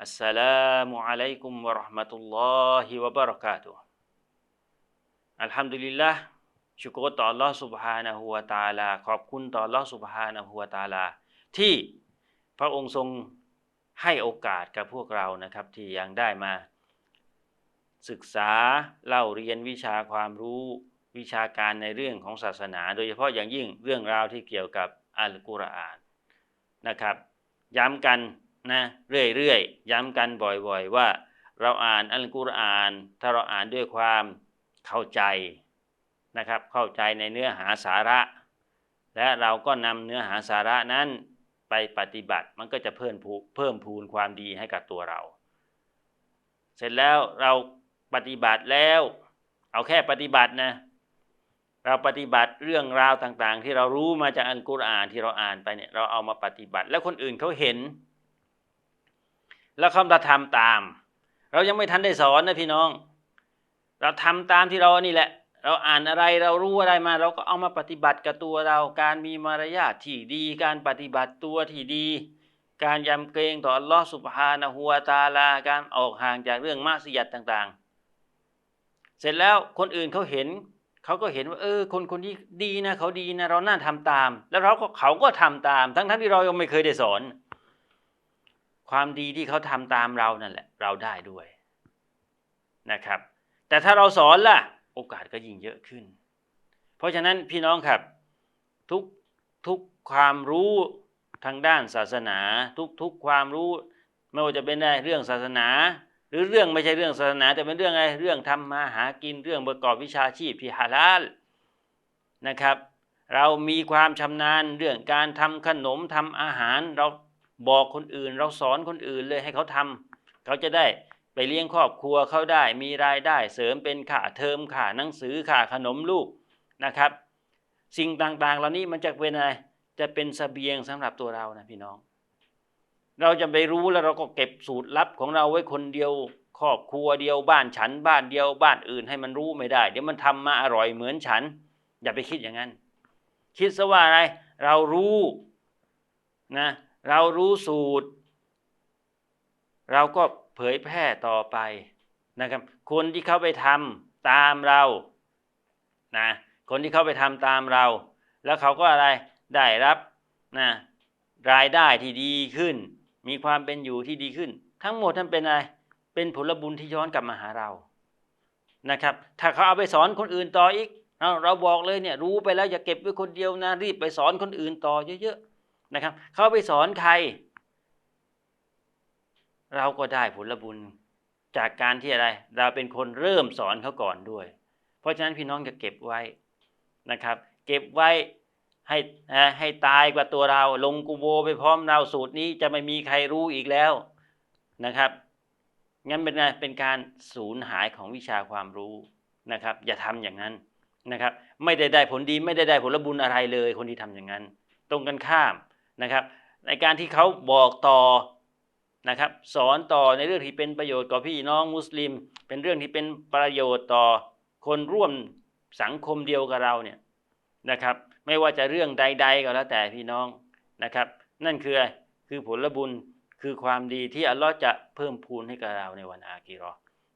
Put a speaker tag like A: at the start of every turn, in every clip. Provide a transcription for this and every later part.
A: السلام عليكم ورحمة الله وبركاته الحمد لله ชุกรต่อ Allah سبحانه และ تعالى ขอบคุณต่อ Allah سبحانه และ تعالى ที่พระองค์ทรงให้โอกาสกับพวกเรานะครับ ที่ยังได้มา ศึกษาเล่าเรียนวิชาความรู้วิชาการในเรื่องของศาสนา โดยเฉพาะอย่างยิ่งเรื่องราวที่เกี่ยวกับอัลกุรอานนะครับ ย้ำกัน นะเรื่อยๆย้ำกันบ่อยๆว่า เราอ่านอัลกุรอาน ถ้าเราอ่านด้วยความเข้าใจนะครับ เข้าใจในเนื้อหาสาระ และเราก็นำเนื้อหาสาระนั้นไปปฏิบัติมันก็จะเพิ่มพูเพิ่มพูนความดีให้กับตัวเรา เสร็จแล้วเราปฏิบัติแล้ว เอาแค่ปฏิบัตินะเราปฏิบัติเรื่องราวต่างๆ ที่เรารู้มาจากอัลกุรอานที่เราอ่านไปเนี่ยเราเอามาปฏิบัติ แล้วคนอื่นเขาเห็น แล้วเขาจะทำตาม เรายังไม่ทันได้สอนนะพี่น้อง เราทำตามที่เรานี่แหละ เราอ่านอะไรเรารู้อะไรมา เราก็เอามาปฏิบัติกับตัวเรา การมีมารยาทที่ดี การปฏิบัติตัวที่ดี การยำเกรงต่ออัลลอฮฺสุบฮานะฮูวตาลา การออกห่างจากเรื่องมาสิยัดต่างๆ เสร็จแล้วคนอื่นเขาเห็นเขาก็เห็นว่าเออ คนคนนี้ดีนะเขาดีนะ เราน่าทำตาม แล้วเราก็เขาก็ทำตาม ทั้งๆที่เรายังไม่เคยได้สอน ความดีที่เขาทำตามเรานั่นแหละ เราได้ด้วยนะครับ แต่ถ้าเราสอนล่ะ โอกาสก็ยิ่งเยอะขึ้น เพราะฉะนั้นพี่น้องครับ ทุกทุกความรู้ทางด้านศาสนา ทุกทุกความรู้ไม่ว่าจะเป็นได้เรื่องศาสนา หรือเรื่องไม่ใช่เรื่องศาสนา แต่เป็นเรื่องอะไรเรื่องทำมาหากินเรื่องประกอบวิชาชีพที่ฮาลาลนะครับ เรามีความชำนาญเรื่องการทำขนมทำอาหารเรา บอกคนอื่น เราสอนคนอื่นเลยให้เขาทำเขาจะได้ไปเลี้ยงครอบครัวเขาได้มีรายได้เสริมเป็นค่าเทอมค่าหนังสือค่าขนมลูกนะครับ สิ่งต่างๆ เหล่านี้มันจะเป็นอะไรจะเป็นสเสบียงสำหรับตัวเรานะพี่น้อง เราจะไปรู้แล้วเราก็เก็บสูตรลับของเราไว้คนเดียวครอบครัวเดียวบ้านฉันบ้านเดียวบ้านอื่นให้มันรู้ไม่ได้ เดี๋ยวมันทำมาอร่อยเหมือนฉัน อย่าไปคิดอย่างนั้น คิดซะว่าอะไร เรารู้นะ เรารู้สูตร เราก็เผยแพร่ต่อไปนะครับ คนที่เขาไปทำตามเรานะคนที่เขาไปทำตามเรา แล้วเขาก็อะไรได้รับนะรายได้ที่ดีขึ้น มีความเป็นอยู่ที่ดีขึ้น ทั้งหมดนั้นเป็นอะไรเป็นผลบุญที่ย้อนกลับมาหาเรานะครับ ถ้าเขาเอาไปสอนคนอื่นต่ออีก เราบอกเลยเนี่ยรู้ไปแล้วอย่าเก็บไว้คนเดียวนะรีบไปสอนคนอื่นต่อเยอะๆ นะครับ เขาไปสอนใคร เราก็ได้ผลบุญจากการที่อะไร เราเป็นคนเริ่มสอนเขาก่อนด้วย เพราะฉะนั้นพี่น้องจะเก็บไว้นะครับ เก็บไว้ให้ให้ตายกว่าตัวเรา ลงกูโบไปพร้อมเราสูตรนี้จะไม่มีใครรู้อีกแล้วนะครับงั้นเป็นไงเป็นการสูญหายของวิชาความรู้นะครับ อย่าทำอย่างนั้นนะครับ ไม่ได้ได้ผลดีไม่ได้ได้ผลบุญอะไรเลย คนที่ทำอย่างนั้น ตรงกันข้าม นะครับ ในการที่เขาบอกต่อนะครับสอนต่อในเรื่องที่เป็นประโยชน์ต่อพี่น้องมุสลิม เป็นเรื่องที่เป็นประโยชน์ต่อคนร่วมสังคมเดียวกับเราเนี่ยนะครับ ไม่ว่าจะเรื่องใด ๆ ก็แล้วแต่พี่น้องนะครับ นั่นคือคือผลบุญคือความดีที่อัลลอฮ์จะเพิ่มพูนให้กับเราในวันอากีรอ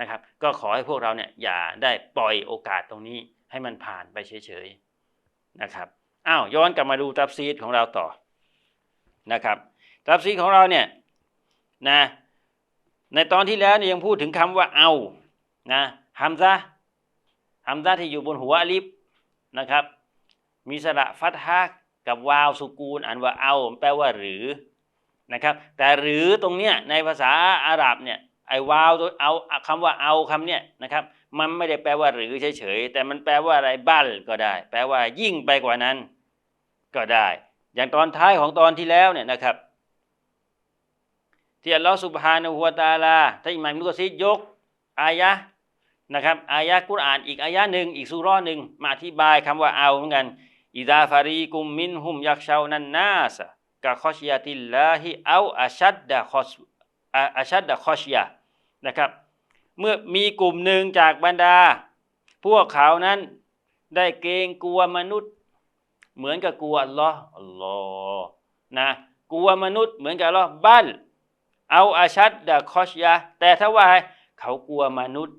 A: นะครับ ก็ขอให้พวกเราเนี่ยอย่าได้ปล่อยโอกาสตรงนี้ให้มันผ่านไปเฉยๆนะครับอ้าวย้อนกลับมาดูตับซีดของเราต่อ นะครับตับซีของเราเนี่ยนะในตอนที่แล้วเนี่ยยังพูดถึงคำว่าเอานะฮัมซะฮัมซะที่อยู่บนหัวอลิฟนะครับ มีสระฟัตฮะกับวาวสุกูลอ่านว่าเอา แปลว่าหรือนะครับ แต่หรือตรงเนี้ยในภาษาอาหรับเนี่ยไอ้วาวตัวเอาคำว่าเอาคำเนี้ยนะครับ มันไม่ได้แปลว่าหรือเฉยๆแต่มันแปลว่าอะไรบัลก็ได้ แปลว่ายิ่งไปกว่านั้น ก็ได้ อย่างตอนท้ายของตอนที่แล้วเนี่ยนะครับ ที่อัลลอฮฺสุบฮานะฮูวตาลาท่านอิหม่ามนุกซียกอายะนะครับอายะกุรอานอีกอายะหนึ่งอีกสุราะห์หนึ่งมาอธิบายคำว่าเอาเหมือนกันอิดาฟารีกุมมินฮุมยักชาวนันนาสกะคอชยาติลลาฮิเอาอาชัดดะคอชอะอาชัดดะคอชยานะครับเมื่อมีกลุ่มหนึ่งจากบรรดา พวกเขานั้นได้เกรงกลัวมนุษย์ เหมือนกับกลัวอัลลอฮ์อัลลอฮ์นะกลัวมนุษย์เหมือนกับอัลลอฮ์บัลเอาอาชัดดะคอชยาแต่ถ้าว่าเขากลัวมนุษย์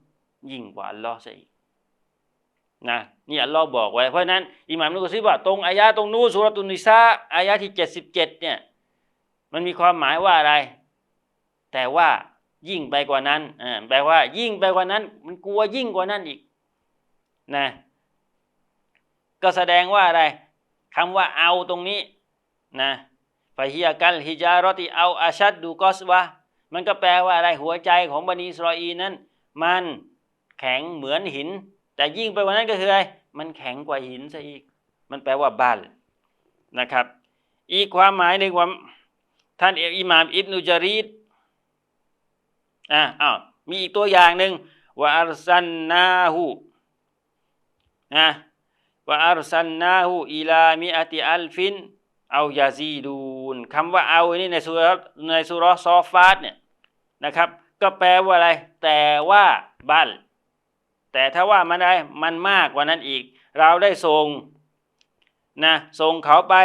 A: ยิ่งกว่าอัลลอฮ์ซะอีกนะนี่อัลลอฮ์บอกไว้เพราะนั้นอิหม่ามนุกซีบอกตรงอายะตรงนู้สุรตุนิสาอายะที่เจ็ดสิบเจ็ดเนี่ยมันมีความหมายว่าอะไร แต่ว่ายิ่งไปกว่านั้นอ่าแปลว่ายิ่งไปกว่านั้น มันกลัวยิ่งกว่านั้นอีกนะก็แสดงว่าอะไร คำว่าเอาตรงนี้นะฟาฮิยากัลฮิจารติเอาอาชัดดูกอสวะมันก็แปลว่าอะไรหัวใจของบันิสราอีนั้น มันแข็งเหมือนหิน แต่ยิ่งไปกว่านั้นก็คืออะไรมันแข็งกว่าหินซะอีก มันแปลว่าบัลนะครับ อีกความหมายหนึ่งว่าท่านอิหม่ามอิบนุจารีดอ่าอ้าวมีอีกตัวอย่างหนึ่งว่าอัลซันนาหูนะ ว่าอัลซันนาหูอิลามิอติอัลฟินเอายาซีดูนคำว่าเอานี่ในสุรในสุรซอฟาตเนี่ยนะครับ ก็แปลว่าอะไร แต่ว่าบัลแต่ถ้าว่ามันอะไรมันมากกว่านั้นอีก เราได้ส่งนะส่งเขาไป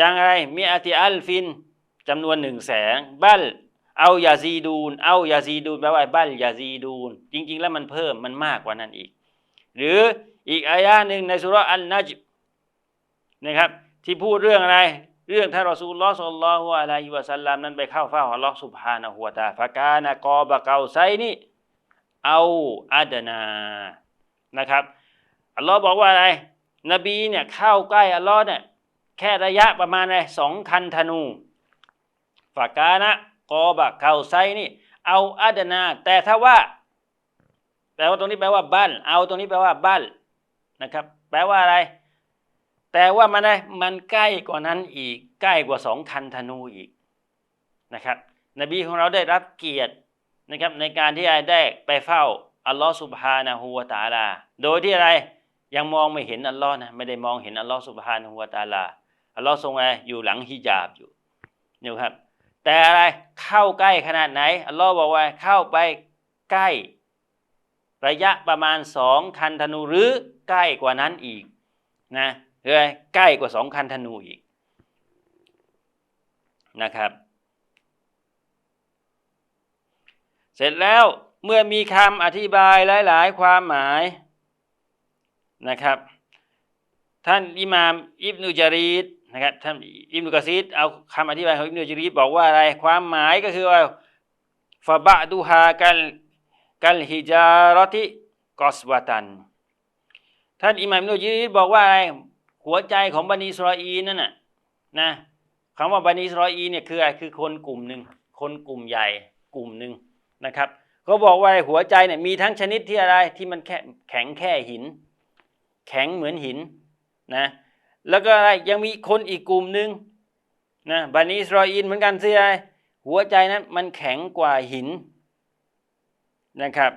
A: ยังอะไรมิอติอัลฟินจำนวนหนึ่งแสนบัลเอายาซีดูน เอายาซีดูนแปลว่าบัลยาซีดูน จริง ๆ แล้วมันเพิ่มมันมากกว่านั้นอีก หรือ อีกอายะหนึ่งในสุรอันนัจบนะครับ ที่พูดเรื่องอะไร เรื่องท่านรอซูลลอสัลลอฮุอะลัยฮิวะสัลลัมนั้นไปเข้าเฝ้าอัลลอฮ์สุบฮานะฮูวะตาลาฟะกานะกอบะเกาไซนี่เอาอาดนานะครับอัลลอฮ์บอกว่าอะไร นบีเนี่ยเข้าใกล้อัลลอฮ์เนี่ยแค่ระยะประมาณอะไรสองคันธนูฟะกานะกอบะเข่าไซนี่ เอาอาดนา แต่ถ้าว่าแปลว่าตรงนี้แปลว่าบ้าน เอาตรงนี้แปลว่าบ้าน นะครับ แปลว่าอะไร แต่ว่ามันอะไรมันใกล้กว่านั้นอีกใกล้กว่าสองคันธนูอีกนะครับ นบีของเราได้รับเกียรตินะครับในการที่ได้ไปเฝ้าอัลลอฮฺสุบฮานะฮูวะตาลา โดยที่อะไรยังมองไม่เห็นอัลลอฮ์นะไม่ได้มองเห็นอัลลอฮฺสุบฮานะฮูวะตาลาอัลลอฮ์ทรงอะไรอยู่หลังฮิญาบอยู่นี่ครับ แต่อะไรเข้าใกล้ขนาดไหนอัลลอฮ์บอกว่าเข้าไปใกล้ ระยะประมาณสองคันธนูหรือ ใกล้กว่านั้นอีกนะหรือใกล้กว่าสองคันธนูอีกนะครับ เสร็จแล้วเมื่อมีคำอธิบายหลาย ๆ ความหมายนะครับ ท่านอิหมามอิบนุจารีดนะครับท่านอิบนุกะซีดเอาคำอธิบายของอิบนุจารีดบอกว่าอะไรความหมายก็คือว่าฟะบะดูฮากัลกัลฮิจารติกอสวาตัน ท่านอิหม่ามนุจีบอกว่าอะไรหัวใจของบันิสราอีนั่นน่ะนะคำว่าบันิสราอีเนี่ยคืออะไรคือคนกลุ่มหนึ่งคนกลุ่มใหญ่กลุ่มหนึ่งนะครับเขาบอกว่าหัวใจเนี่ยมีทั้งชนิดที่อะไรที่มันแค่แข็งแค่หิน แข็งเหมือนหินนะแล้วก็อะไรยังมีคนอีกกลุ่มหนึ่งนะบันิสราอีลเหมือนกันสิไรหัวใจนั้นมันแข็งกว่าหินนะครับ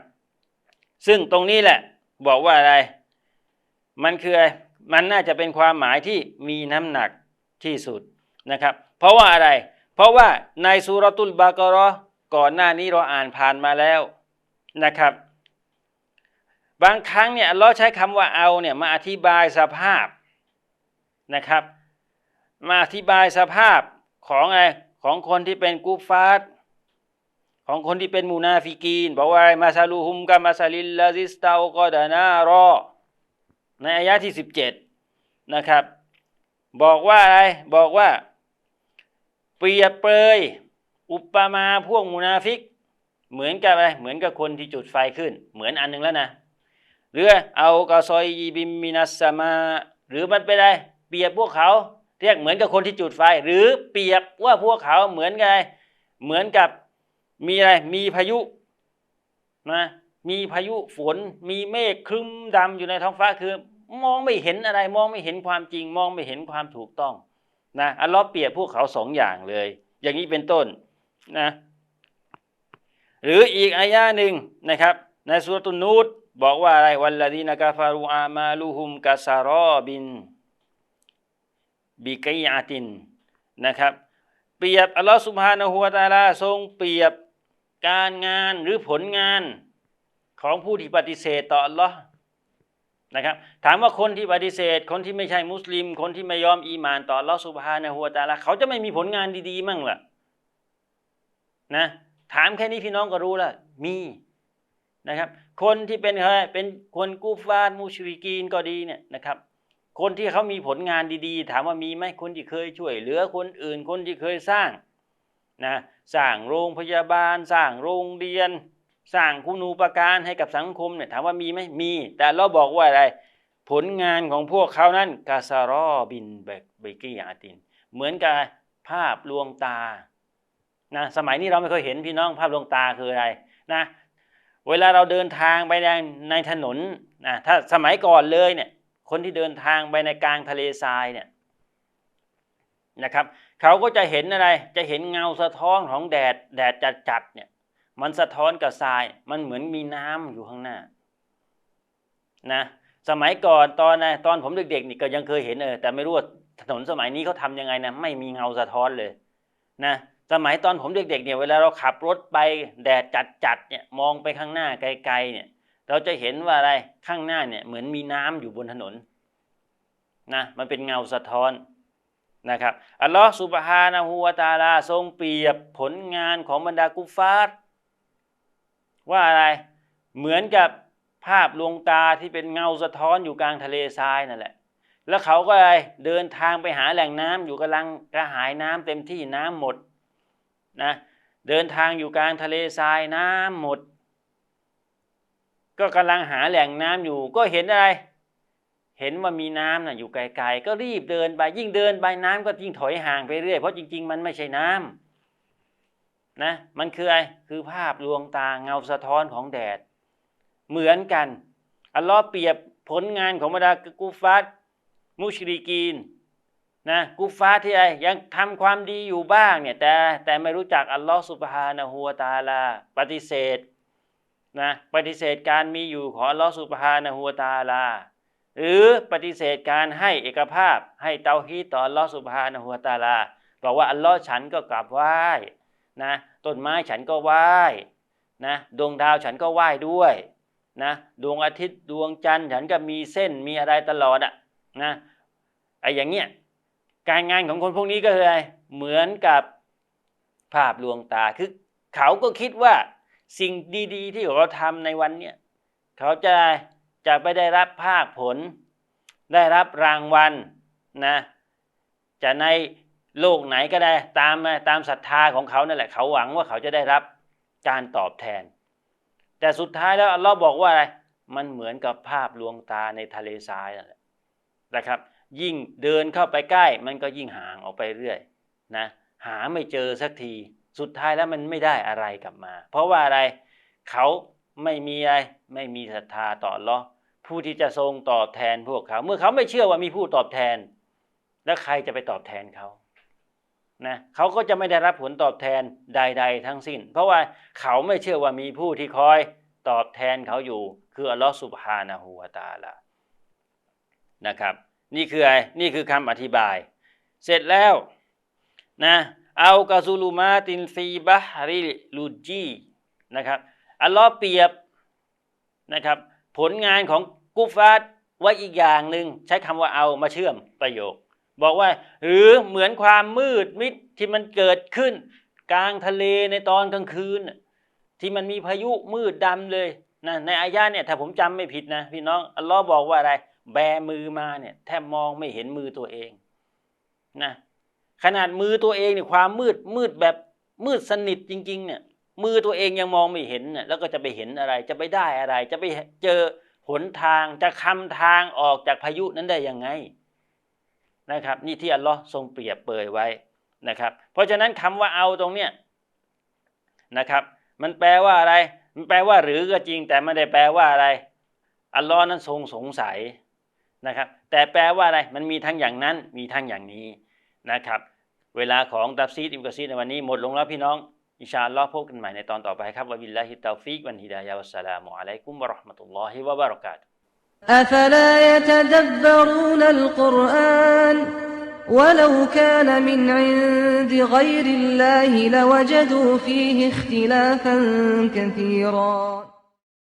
A: ซึ่งตรงนี้แหละบอกว่าอะไร มันคืออะไรมันน่าจะเป็นความหมายที่มีน้ำหนักที่สุดนะครับ เพราะว่าอะไร เพราะว่าในสุรตุลบากรอก่อนหน้านี้เราอ่านผ่านมาแล้วนะครับ บางครั้งเนี่ยเราใช้คำว่าเอาเนี่ยมาอธิบายสภาพนะครับ มาอธิบายสภาพของอะไรของคนที่เป็นกูฟาตของคนที่เป็นมูนาฟิกีนบอกว่ามาซาลูฮุมกามาซาลิลลาซิสตาอกอดานารอ ในอายะที่ 17 นะครับ บอกว่าอะไรบอกว่า เปรียบเปรยอุปมาพวกมูนาฟิก เหมือนกับอะไรเหมือนกับคนที่จุดไฟขึ้น เหมือนอันหนึงแล้วนะหรือเอากาซอยบิมมินัสมา หรือมันเป็นอะไรเปรียบพวกเขา เรียกเหมือนกับคนที่จุดไฟ หรือเปรียบว่าพวกเขาเหมือนไงเหมือนกับมีอะไรมีพายุนะมีพายุฝนมีเมฆครึ้มดำอยู่ในท้องฟ้าคือ มองไม่เห็นอะไร มองไม่เห็นความจริง มองไม่เห็นความถูกต้องนะอัลลอฮ์เปรียบพวกเขาสองอย่างเลย อย่างนี้เป็นต้นนะหรืออีกอายะหนึ่งนะครับในสุรตุนูตบอกว่าอะไรวัลลดีนกาฟารูอามาลูฮุมกาซารอบินบิกยาตินนะครับ เปรียบอัลลอฮฺสุบฮานะฮูวะตาลาทรงเปรียบการงานหรือผลงานของผู้ที่ปฏิเสธต่ออัลลอฮ์ นะครับถามว่าคนที่ปฏิเสธ คนที่ไม่ใช่มุสลิม คนที่ไม่ยอมอีมานต่อลอสุบฮานะฮูวตาลาเขาจะไม่มีผลงานดีๆมั่งล่ะนะถามแค่นี้พี่น้องก็รู้ล้วมีนะครับ คนที่เป็นใครเป็นคนกูฟาดมูชริกีนก็ดีเนี่ยนะครับ คนที่เขามีผลงานดีๆ ถามว่ามีไหมคนที่เคยช่วยเหลือคนอื่นคนที่เคยสร้างนะสร้างโรงพยาบาลสร้างโรงเรียน สร้างคุณูปการให้กับสังคมเนี่ยถามว่ามีไหมมี แต่เราบอกว่าอะไร ผลงานของพวกเขานั้นกาซารอบินเบกเบกิยาติน เหมือนกับภาพลวงตานะสมัยนี้เราไม่เคยเห็นพี่น้องภาพลวงตาคืออะไรนะเวลาเราเดินทางไปในในถนนนะถ้าสมัยก่อนเลยเนี่ยคนที่เดินทางไปในกลางทะเลทรายเนี่ยนะครับเขาก็จะเห็นอะไรจะเห็นเงาสะท้อนของแดดแดดจัดๆเนี่ย มันสะท้อนกับทราย มันเหมือนมีน้ำอยู่ข้างหน้า นะ สมัยก่อนตอนนะตอนผมเด็กๆนี่ก็ยังเคยเห็นเออแต่ไม่รู้ว่าถนนสมัยนี้เขาทำยังไงนะไม่มีเงาสะท้อนเลย นะสมัยตอนผมเด็กๆเนี่ยเวลาเราขับรถไปแดดจัดๆเนี่ยมองไปข้างหน้าไกลๆเนี่ย เราจะเห็นว่าอะไรข้างหน้าเนี่ยเหมือนมีน้ำอยู่บนถนนนะมันเป็นเงาสะท้อนนะครับอัลลอฮฺสุบฮานะฮูวาตาลาทรงเปรียบผลงานของบรรดากุฟาร์ ว่าอะไรเหมือนกับภาพลวงตาที่เป็นเงาสะท้อนอยู่กลางทะเลทรายนั่นแหละ แล้วเขาก็อะไรเดินทางไปหาแหล่งน้ำอยู่กำลังกระหายน้ำเต็มที่น้ำหมดนะเดินทางอยู่กลางทะเลทรายน้ำหมด ก็กำลังหาแหล่งน้ำอยู่ ก็เห็นอะไร เห็นว่ามีน้ำน่ะอยู่ไกลๆ ก็รีบเดินไปยิ่งเดินไปน้ำก็ยิ่งถอยห่างไปเรื่อยเพราะจริง ๆ มันไม่ใช่น้ำ นะมันคืออะไรคือภาพลวงตาเงาสะท้อนของแดด เหมือนกันอัลลอฮ์เปรียบผลงานของบรรดากูฟาตมุชริกีนนะกูฟาตที่ไอยังทำความดีอยู่บ้างเนี่ยแต่แต่ไม่รู้จักอัลลอฮ์สุบฮานะฮูวตาลา ปฏิเสธนะปฏิเสธการมีอยู่ของอัลลอฮ์สุบฮานะฮูวตาลา หรือปฏิเสธการให้เอกภาพให้เตาฮีต่ออัลลอฮ์สุบฮานะฮูวตาลาบอกว่าอัลลอฮ์ฉันก็กราบไหว้ นะต้นไม้ฉันก็ไหว้นะดวงดาวฉันก็ไหว้ด้วยนะดวงอาทิตย์ดวงจันทร์ฉันก็มีเส้นมีอะไรตลอดอะนะไอ้อย่างเงี้ยการงานของคนพวกนี้ก็คืออะไรเหมือนกับภาพลวงตาคือเขาก็คิดว่าสิ่งดีๆ ที่เขาทำในวันเนี้ยเขาจะจะไปได้รับภาคผล ได้รับรางวัลนะจะใน โลกไหนก็ได้ตามตามศรัทธาของเขานั่นแหละเขาหวังว่าเขาจะได้รับการตอบแทน แต่สุดท้ายแล้วอัลลอฮ์บอกว่าอะไรมันเหมือนกับภาพลวงตาในทะเลทรายนั่นแหละนะครับ ยิ่งเดินเข้าไปใกล้ มันก็ยิ่งห่างออกไปเรื่อยนะหาไม่เจอสักทีสุดท้ายแล้วมันไม่ได้อะไรกลับมา เพราะว่าอะไรเขาไม่มีอะไรไม่มีศรัทธาต่ออัลลอผู้ที่จะทรงตอบแทนพวกเขา เมื่อเขาไม่เชื่อว่ามีผู้ตอบแทน แล้วใครจะไปตอบแทนเขา นะเขาก็จะไม่ได้รับผลตอบแทนใด ๆ ทั้งสิ้น เพราะว่าเขาไม่เชื่อว่ามีผู้ที่คอยตอบแทนเขาอยู่ คืออัลลอฮฺสุบฮานะฮูวาตาละนะครับนี่คืออะไรนี่คือคำอธิบาย เสร็จแล้วนะเอากาซูลูมาตินฟีบะฮริลูจีนะครับอัลลอฮ์เปรียบนะครับผลงานของกุฟาตไว้อีกอย่างหนึ่งใช้คำว่าเอามาเชื่อมประโยค บอกว่า หรือเหมือนความมืดมิดที่มันเกิดขึ้น กลางทะเลในตอนกลางคืน ที่มันมีพายุมืดดำเลยนะในอายะเนี่ยถ้าผมจำไม่ผิดนะพี่น้องอัลลอฮ์บอกว่าอะไร แบมือมาเนี่ยแทบมองไม่เห็นมือตัวเองนะขนาดมือตัวเองเนี่ยความมืดมืดแบบมืดสนิทจริง ๆ เนี่ย มือตัวเองยังมองไม่เห็นเนี่ยแล้วก็จะไปเห็นอะไร จะไปได้อะไร จะไปเจอหนทางจะคำทางออกจากพายุนั้นได้ยังไง นะครับ นี่ที่อัลลอฮ์ทรงเปรียบเปยไว้นะครับ เพราะฉะนั้นคำว่าเอาตรงเนี้ยนะครับ มันแปลว่าอะไร มันแปลว่าหรือก็จริง แต่ไม่ได้แปลว่าอะไร อัลลอฮ์นั้นทรงสงสัยนะครับ แต่แปลว่าอะไร มันมีทั้งอย่างนั้น มีทั้งอย่างนี้นะครับ เวลาของตับซีดอิมกซีดในวันนี้หมดลงแล้วพี่น้อง อิชาอัลลอฮ์พบกันใหม่ในตอนต่อไปครับวะบิลลาฮิตาฟิกวันฮิดายาวัสสลามุอะลัยกุมวะราห์มะตุลลอฮิวะบะเราะกาตุ
B: أفلا يتدبرون القرآن ولو كان من عند غير الله لوجدوا فيه اختلافا كثيرا.